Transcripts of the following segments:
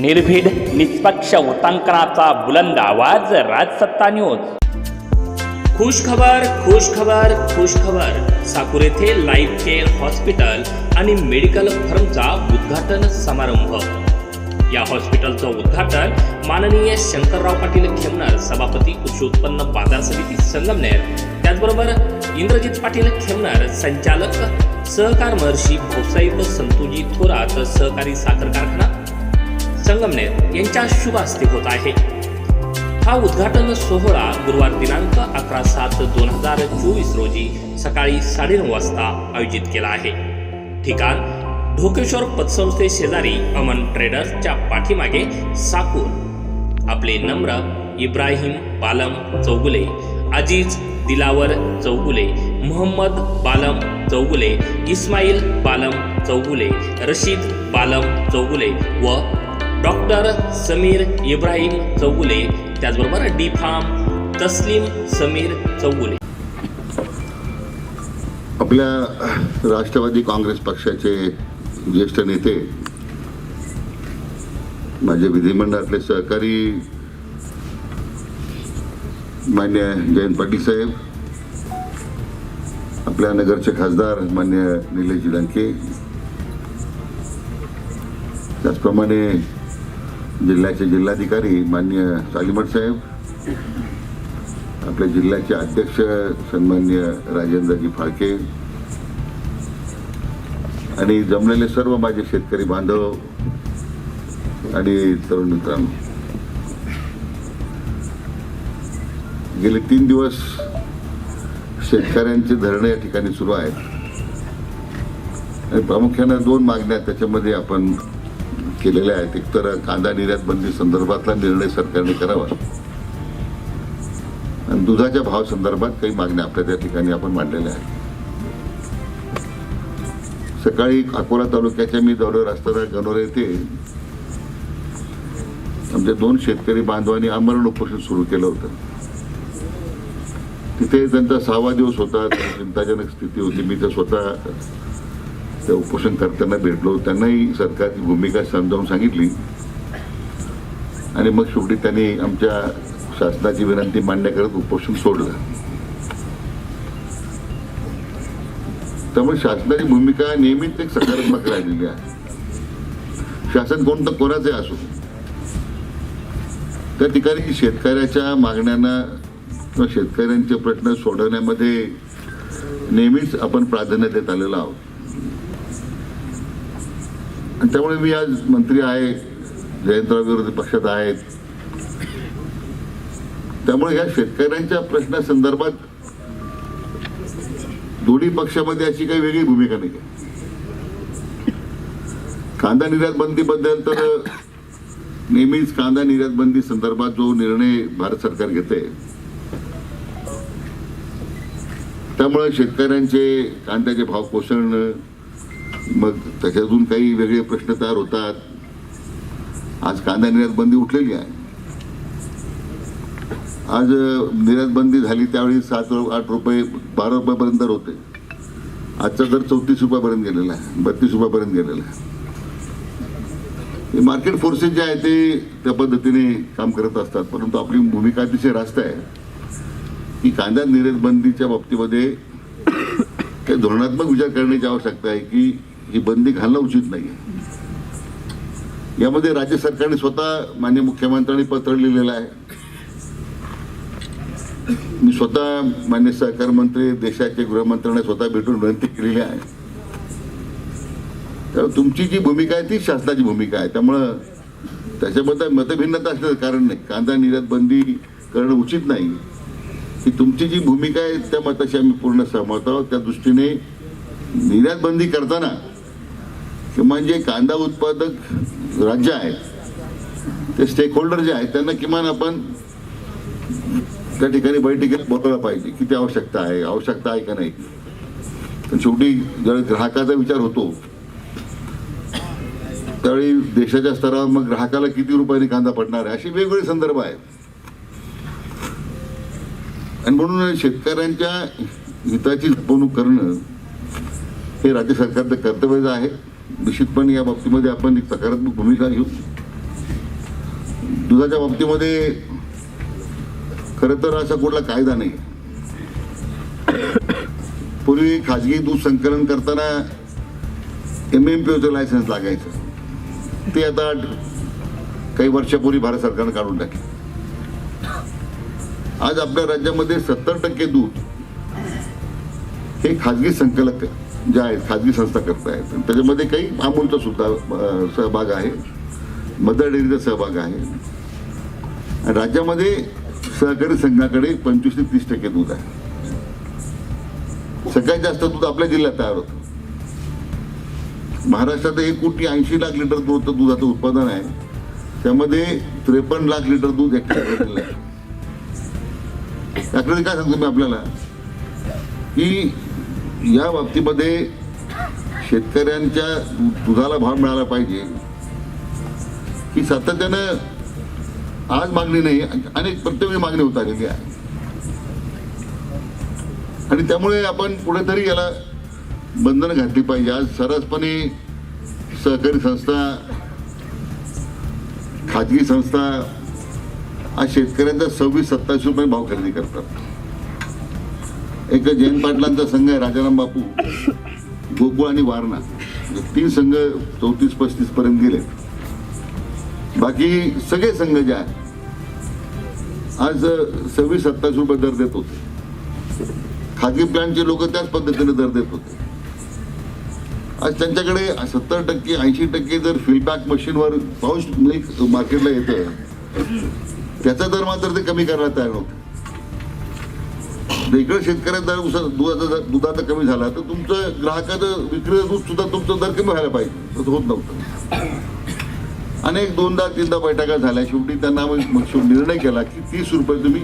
निर्भीड निष्पक्ष उतांकनाचा बुलंद आवाज राजसत्ता न्यूज खुश खबर खुश खबर खुश खबर साकूर येथे लाईफ केअर हॉस्पिटल आणि मेडिकल फर्मचा उद्घाटन समारंभ. या हॉस्पिटलचं उद्घाटन माननीय शंकरराव पाटील खेमनर सभापती कृषी उत्पन्न बाजार समिती संगमनेर त्याचबरोबर इंद्रजित पाटील खेमनर संचालक सहकार महर्षी भाऊसाहेब संतोजी थोरात सहकारी साखर कारखाना संगमनेर यांच्या शुभ हस्ते होत आहे. हा उद्घाटन सोहळा गुरुवार दिनांक अकरा सात दोन हजार चोवीस रोजी सकाळी साडेनऊ वाजता आयोजित केला आहे. ठिकाण ढोकेश्वर पतसंस्थे शेजारी अमन ट्रेडर्सच्या पाठीमागे साकूर आपले नम्र इब्राहिम बालम चौगुले अजीज दिलावर चौगुले मोहम्मद बालम चौगुले इस्माईल बालम चौगुले रशीद बालम चौगुले व डॉक्टर समीर इब्राहिम चौगुले त्याचबरोबर डी फार्म तस्लीम समीर चौगुले. आपल्या राष्ट्रवादी काँग्रेस पक्षाचे ज्येष्ठ नेते माझे विधिमंडळातले सहकारी मान्य जयंत पाटील साहेब आपल्या नगरचे खासदार मान्य निलेश डंके त्याचप्रमाणे जिल्ह्याचे जिल्हाधिकारी मान्य सालीमठ साहेब आपल्या जिल्ह्याचे अध्यक्ष सन्मान्य राजेंद्रजी फाळके आणि जमलेले सर्व माझे शेतकरी बांधव आणि तरुण मित्रांनो. गेले तीन दिवस शेतकऱ्यांचे धरणे या ठिकाणी सुरू आहेत. आणि प्रामुख्यानं दोन मागण्या त्याच्यामध्ये आपण केलेल्या आहेत. एकतर कांदा निर्यात बंदी संदर्भातला निर्णय सरकारने करावा. आणि दुधाच्या भाव संदर्भात काही मागण्या आपल्या त्या ठिकाणी आपण मांडलेल्या आहेत. सकाळी अकोला तालुक्याच्या मी दौऱ्यावर असताना गणोरे येथे आमच्या दोन शेतकरी बांधवांनी आमरण उपोषण सुरू केलं होतं. तिथे त्यांचा सहावा दिवस होता. चिंताजनक स्थिती होती. मी तर स्वतः त्या उपोषण करताना भेटलो त्यांनाही सरकारची भूमिका समजावून सांगितली. आणि मग शेवटी त्यांनी आमच्या शासनाची विनंती मान्य करत उपोषण सोडलं. त्यामुळे शासनाची भूमिका नेहमीच एक सकारात्मक राहिलेली आहे. शासन कोणतं कोणाचे असो. त्या ठिकाणी शेतकऱ्याच्या मागण्यांना किंवा शेतकऱ्यांचे प्रश्न सोडवण्यामध्ये नेहमीच आपण प्राधान्य देत आलेलो आहोत. आणि त्यामुळे मी आज मंत्री आहे जयंतराव विरोधी पक्षात आहेत. त्यामुळे ह्या शेतकऱ्यांच्या प्रश्नासंदर्भात दोन्ही पक्षामध्ये अशी काही वेगळी भूमिका नाही. कांदा निर्यात बंदीबद्दल तर नेहमीच कांदा निर्यात बंदी संदर्भात जो निर्णय भारत सरकार घेते त्यामुळे शेतकऱ्यांचे कांद्याचे भाव कोसळणं मग त्याच्यातून काही वेगळे प्रश्न तयार होतात. आज कांदा निर्यात बंदी उठलेली आहे. आज निर्यात बंदी झाली त्यावेळी सात आठ रुपये बारा रुपयापर्यंत दर होते. आजचा दर चौतीस रुपयापर्यंत गेलेला आहे बत्तीस रुपयापर्यंत गेलेला आहे. हे मार्केट फोर्सेस जे आहे ते त्या पद्धतीने काम करत असतात. परंतु आपली भूमिका अतिशय रास्त आहे. की कांदा निर्यात बंदीच्या बाबतीमध्ये काही धोरणात्मक विचार करण्याची आवश्यकता आहे की ही बंदी घालणं उचित नाही यामध्ये राज्य सरकारने स्वतः मान्य मुख्यमंत्र्यांनी पत्र लिहिलेलं आहे. मी स्वतः मान्य सहकार मंत्री देशाचे गृहमंत्र्यांना स्वतः भेटून विनंती केलेली आहे. तर तुमची जी भूमिका आहे ती शासनाची भूमिका आहे. त्यामुळं त्याच्याबद्दल मतभिन्नता असण्याचं कारण नाही. कांदा निर्यात बंदी करणं उचित नाही. ही तुमची जी भूमिका आहे त्या मताशी आम्ही पूर्ण सहमत आहोत. त्या दृष्टीने निर्यात बंदी करताना किमान जे म्हणजे कांदा उत्पादक राज्य आहेत ते स्टेक होल्डर जे आहेत त्यांना किमान आपण त्या ठिकाणी बैठकीत बोलायला पाहिजे किती आवश्यकता आहे आवश्यकता आहे का नाही. शेवटी जर ग्राहकाचा विचार होतो त्यावेळी देशाच्या स्तरावर मग ग्राहकाला किती रुपयांनी कांदा पडणार आहे असे वेगवेगळे संदर्भ आहेत. आणि म्हणून शेतकऱ्यांच्या हिताची जपवणूक करणं हे राज्य सरकारचं कर्तव्यच आहे. निश्चितपणे या बाबतीमध्ये आपण एक सकारात्मक भूमिका घेऊ. दुधाच्या बाबतीमध्ये खरं तर असा कुठला कायदा नाही. पूर्वी खाजगी दूध संकलन करताना एम एम पी ओचं लायसन्स लागायचं. ते आता काही वर्षापूर्वी भारत सरकारनं काढून टाकले. आज आपल्या राज्यामध्ये सत्तर टक्के दूध हे खाजगी संकलक ज्या आहेत खाजगी संस्था करतायत आणि त्याच्यामध्ये काही अमूलचा सुद्धा सहभाग आहे. मदर डेअरीचा सहभाग आहे. राज्यामध्ये सहकारी संघाकडे पंचवीस ते तीस टक्के दूध आहे. सगळ्यात जास्त दूध आपल्या जिल्ह्यात तयार होतं. महाराष्ट्रात एक कोटी ऐंशी लाख लिटर दूध दुधाचं उत्पादन आहे. त्यामध्ये त्रेपन्न लाख लिटर दूध एकट्या जिल्ह्यात काय सांगतो मी आपल्याला? की या बाबतीमध्ये शेतकऱ्यांच्या दुधाला भाव मिळाला पाहिजे. ही सातत्यानं आज मागणी नाही अनेक प्रत्येक मागणी होत आलेली आहे. आणि त्यामुळे आपण कुठेतरी याला बंधनं घातली पाहिजे. आज सरसपणे सहकारी संस्था खाजगी संस्था आज शेतकऱ्यांचा सव्वीस सत्तावीस रुपये भाव खरेदी करतात. एक जयंत पाटलांचा संघ आहे राजाराम बापू. गोकुळ आणि वारणा. तीन संघ चौतीस पस्तीस पर्यंत गेले बाकी सगळे संघ जे आहेत आज सव्वीस सत्तावीस रुपये दर देत होते. खाजगी प्लॅनचे लोक त्याच पद्धतीने दर देत होते. आज त्यांच्याकडे सत्तर टक्के ऐंशी टक्के जर फिलबॅक मशीनवर पाऊस मिल्क मार्केटला येतं त्याचा दर मात्र ते कमी करायला तयार नव्हते. इकडे शेतकऱ्याचा दर दुधाचा दुधाचा कमी झाला तर तुमचं ग्राहकाचं विक्री दूध सुद्धा तुमचं दर कमी व्हायला पाहिजे. तसं होत नव्हतं. अनेक दोनदा तीनदा बैठका झाल्या. शेवटी त्यांना मग निर्णय केला की तीस रुपये तुम्ही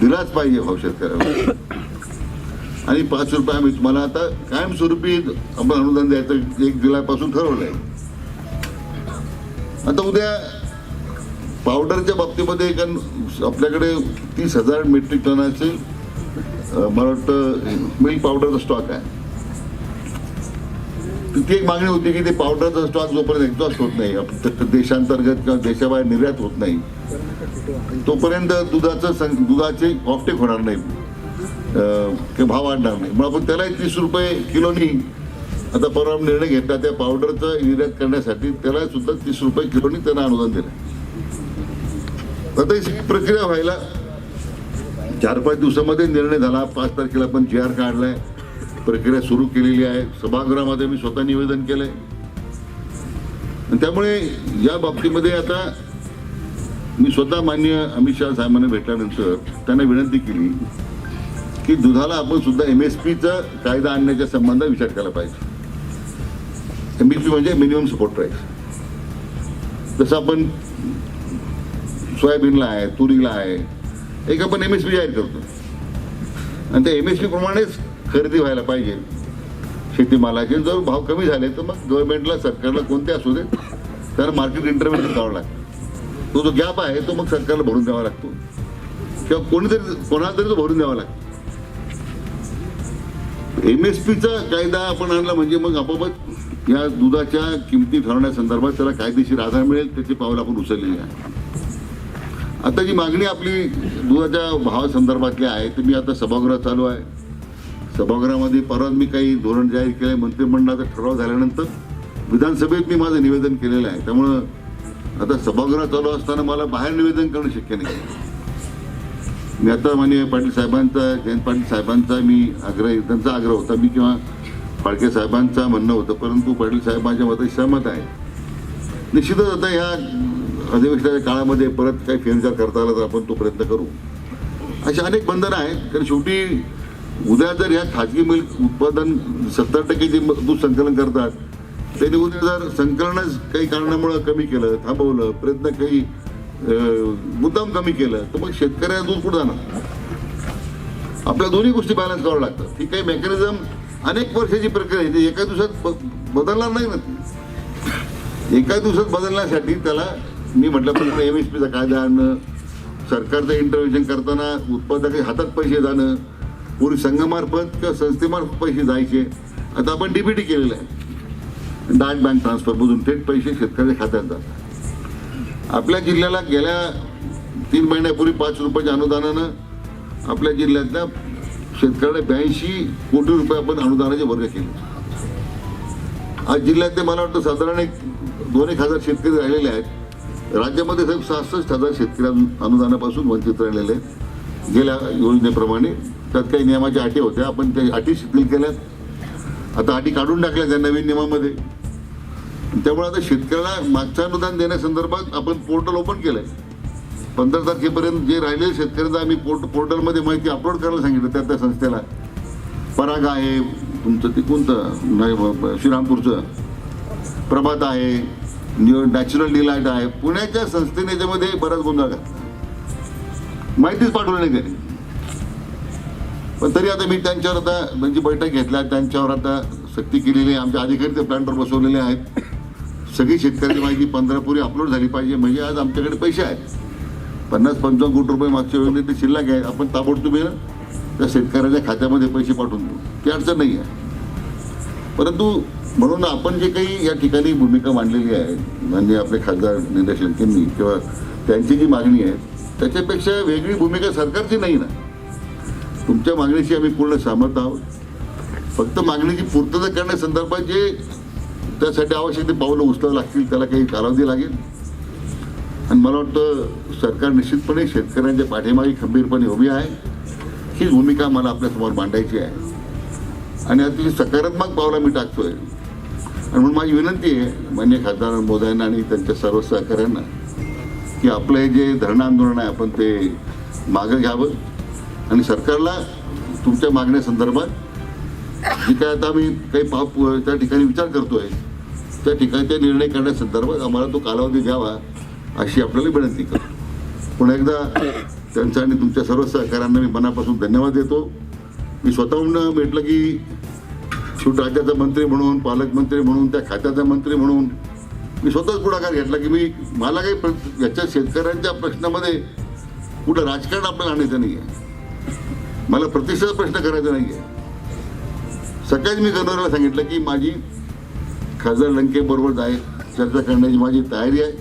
दिलाच पाहिजे भाव शेतकऱ्याला आणि पाच रुपये आम्ही तुम्हाला आता कायमस्वरूपी आपण अनुदान द्यायचं एक जुलैपासून ठरवलं आहे आता उद्या पावडरच्या बाबतीमध्ये एक आपल्याकडे तीस हजार मेट्रिक टनाचे मला वाटतं मिल्क पावडरचा स्टॉक आहे. तर ती एक मागणी होती की ते पावडरचा स्टॉक जोपर्यंत एक्झॉस्ट होत नाही देशांतर्गत किंवा देशाबाहेर निर्यात होत नाही तोपर्यंत दुधाचं सं- दुधाचे ऑफटेक होणार नाही. किंवा भाव वाढणार नाही. मग आपण त्यालाही तीस रुपये किलोनी आता परवा निर्णय घेतला त्या पावडरचा निर्यात करण्यासाठी त्याला सुद्धा तीस रुपये किलोनी त्यांना अनुदान दिलं. आता ही प्रक्रिया व्हायला चार पाच दिवसामध्ये निर्णय झाला. पाच तारखेला पण जी आर काढलाय. प्रक्रिया सुरू केलेली आहे. सभागृहामध्ये मी स्वतः निवेदन केलंय. आणि त्यामुळे या बाबतीमध्ये आता मी स्वतः मान्य अमित शहा साहेबांना भेटल्यानंतर त्यांना विनंती केली की दुधाला आपण सुद्धा एम एस पीचा कायदा आणण्याच्या संबंधात विचार केला पाहिजे. एम एस पी म्हणजे मिनिमम सपोर्ट प्राईस जसं आपण सोयाबीनला आहे तुरीला आहे एक आपण एम एस पी जाहीर करतो. आणि त्या एम एस पी प्रमाणेच खरेदी व्हायला पाहिजे. शेतीमालाचे जर भाव कमी झाले तर मग गव्हर्नमेंटला सरकारला कोणते असू दे त्याला मार्केट इंटरव्हेन्शन करावं लागतं. तो जो गॅप आहे तो मग सरकारला भरून द्यावा लागतो. किंवा कोणीतरी कोणाला तरी तो भरून द्यावा लागतो. एम एस पीचा कायदा आपण आणला म्हणजे मग आपोआपच या दुधाच्या किमती ठरवण्यासंदर्भात त्याला कायदेशीर आधार मिळेल त्याची पावलं आपण उचललेली आहे. आता जी मागणी आपली दुधाच्या भावासंदर्भातली आहे ती मी आता सभागृह चालू आहे. सभागृहामध्ये परत मी काही धोरण जाहीर केलं मंत्रिमंडळाचा ठराव झाल्यानंतर विधानसभेत मी माझं निवेदन केलेलं आहे. त्यामुळं आता सभागृह चालू असताना मला बाहेर निवेदन करणं शक्य नाही. मी आता माननीय पाटील साहेबांचा जयंत पाटील साहेबांचा मी आग्रह त्यांचा आग्रह होता. मी किंवा फाळके साहेबांचा म्हणणं होतं परंतु पाटील साहेब माझ्या मते सहमत आहे निश्चितच आता ह्या अधिवेशनाच्या काळामध्ये परत काही फेरविचार करता आला तर आपण तो प्रयत्न करू. अशी अनेक बंधनं आहेत. कारण शेवटी उद्या जर ह्या खाजगी मिल्क उत्पादन सत्तर टक्के जे दूध संकलन करतात त्यांनी उद्या जर संकलनच काही कारणामुळं कमी केलं थांबवलं प्रयत्न काही मुद्दाम कमी केलं तर मग शेतकऱ्याला दूध कुठं जाणार? आपल्या दोन्ही गोष्टी बॅलन्स करावं लागतात. ही काही मेकॅनिझम अनेक वर्षाची प्रक्रिया आहे. ती एका दिवसात ब- बदलणार नाही ना ती. एका दिवसात बदलण्यासाठी त्याला मी म्हटल्याप्रमाणे एम एस पीचा कायदा आणणं सरकारचं इंटरव्हेन्शन करताना उत्पादक हातात पैसे जाणं पूर्वी संघामार्फत किंवा संस्थेमार्फत पैसे जायचे. आता आपण डीबीटी केलेलं आहे. डायरेक्ट बँक ट्रान्सफरमधून थेट पैसे शेतकऱ्याच्या खात्यात जातात. आपल्या जिल्ह्याला गेल्या तीन महिन्यापूर्वी पाच रुपयाच्या अनुदानानं आपल्या जिल्ह्यातल्या शेतकऱ्याला ब्याऐंशी कोटी रुपये आपण अनुदानाचे वर्ग केले. आज जिल्ह्यातले मला वाटतं साधारण एक दोन एक हजार शेतकरी राहिलेले आहेत. राज्यामध्ये साहेब सहासष्ट हजार शेतकरी अनुदानापासून वंचित राहिलेले आहेत. गेल्या योजनेप्रमाणे त्यात काही नियमाच्या अटी होत्या. आपण त्या अटी शिथिल केल्यात. आता अटी काढून टाकल्या त्या नवीन नियमामध्ये. त्यामुळे आता शेतकऱ्याला मागचं अनुदान देण्यासंदर्भात आपण पोर्टल ओपन केलं आहे पंधरा तारखेपर्यंत जे राहिलेले शेतकऱ्यांना आम्ही पोर्ट पोर्टलमध्ये माहिती अपलोड करायला सांगितलं त्या त्या संस्थेला. पराग आहे तुमचं ते कोणतं? नाही श्रीरामपूरचं. प्रभात आहे. नॅचरल डिलाईट आहे. पुण्याच्या संस्थेने याच्यामध्ये बराच गोंधळ घातला. माहितीच पाठवलं नाही त्यांनी. पण तरी आता मी त्यांच्यावर आता म्हणजे बैठक घेतल्या. त्यांच्यावर आता सक्ती केलेली आहे. आमच्या अधिकारी ते प्लॅनवर बसवलेले आहेत. सगळी शेतकऱ्याची माहिती पंधरापुरी अपलोड झाली पाहिजे. म्हणजे आज आमच्याकडे पैसे आहेत. पन्नास पंचावन्न कोटी रुपये मागच्या वेळेला ते शिल्लक आहे. आपण ताबडतोब त्या शेतकऱ्याच्या खात्यामध्ये पैसे पाठवून देऊ. ती अडचण नाही आहे. परंतु म्हणून आपण जे काही या ठिकाणी भूमिका मांडलेली आहे म्हणजे आपले खासदार निलेश लंकेंनी किंवा त्यांची जी मागणी आहे त्याच्यापेक्षा वेगळी भूमिका सरकारची नाही ना. तुमच्या मागणीशी आम्ही पूर्ण सहमत आहोत. फक्त मागणीची पूर्तता करण्यासंदर्भात जे त्यासाठी आवश्यक ते पावलं उचलावं लागतील त्याला काही कालावधी लागेल. आणि मला वाटतं सरकार निश्चितपणे शेतकऱ्यांच्या पाठीमागे खंबीरपणे उभी आहे. हीच भूमिका मला आपल्यासमोर मांडायची आहे. आणि अतिशय सकारात्मक पावला मी टाकतोय. आणि म्हणून माझी विनंती आहे मान्य खासदार मोदयांना आणि त्यांच्या सर्व सहकाऱ्यांना की आपलं हे जे धरणं आंदोलन आहे आपण ते मागं घ्यावं. आणि सरकारला तुमच्या मागण्यासंदर्भात जे काय आता आम्ही काही पाप त्या ठिकाणी विचार करतोय त्या ठिकाणी ते निर्णय करण्यासंदर्भात आम्हाला तो कालावधी द्यावा अशी आपल्याला विनंती करतो. पुन्हा एकदा त्यांचा आणि तुमच्या सर्व सहकाऱ्यांना मी मनापासून धन्यवाद देतो. मी स्वतःहून म्हटलं की शेवटी राज्याचा मंत्री म्हणून पालकमंत्री म्हणून त्या खात्याचा मंत्री म्हणून मी स्वतःच पुढाकार घेतला की मी मला काही प्र- याच्या शेतकऱ्यांच्या प्रश्नामध्ये कुठं राजकारण आपल्याला आणायचं नाही आहे मला प्रतिष्ठेचा प्रश्न करायचा नाही आहे सकाळीच मी गव्हर्नरला सांगितलं की माझी खासदार लंकेबरोबर जाय चर्चा करण्याची माझी तयारी आहे.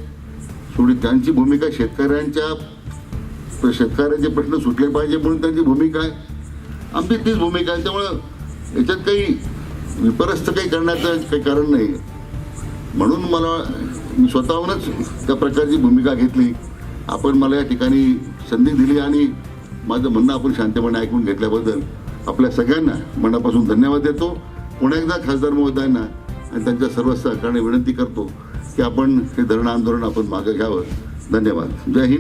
थोडी त्यांची भूमिका शेतकऱ्यांच्या शेतकऱ्यांचे प्रश्न सुटले पाहिजे म्हणून त्यांची भूमिका आहे. आमची तीच भूमिका आहे. त्यामुळं याच्यात काही विपरस्त काही करण्याचं काही कारण नाही. म्हणून मला मी स्वतःहूनच त्या प्रकारची भूमिका घेतली. आपण मला या ठिकाणी संधी दिली आणि माझं म्हणणं आपण शांतपणे ऐकून घेतल्याबद्दल आपल्या सगळ्यांना मनापासून धन्यवाद देतो. पुन्हा एकदा खासदार महोदयांना आणि त्यांच्या सर्व सहकार्याने विनंती करतो की आपण हे धरण आंदोलन आपण मागं घ्यावं. धन्यवाद. जय हिंद.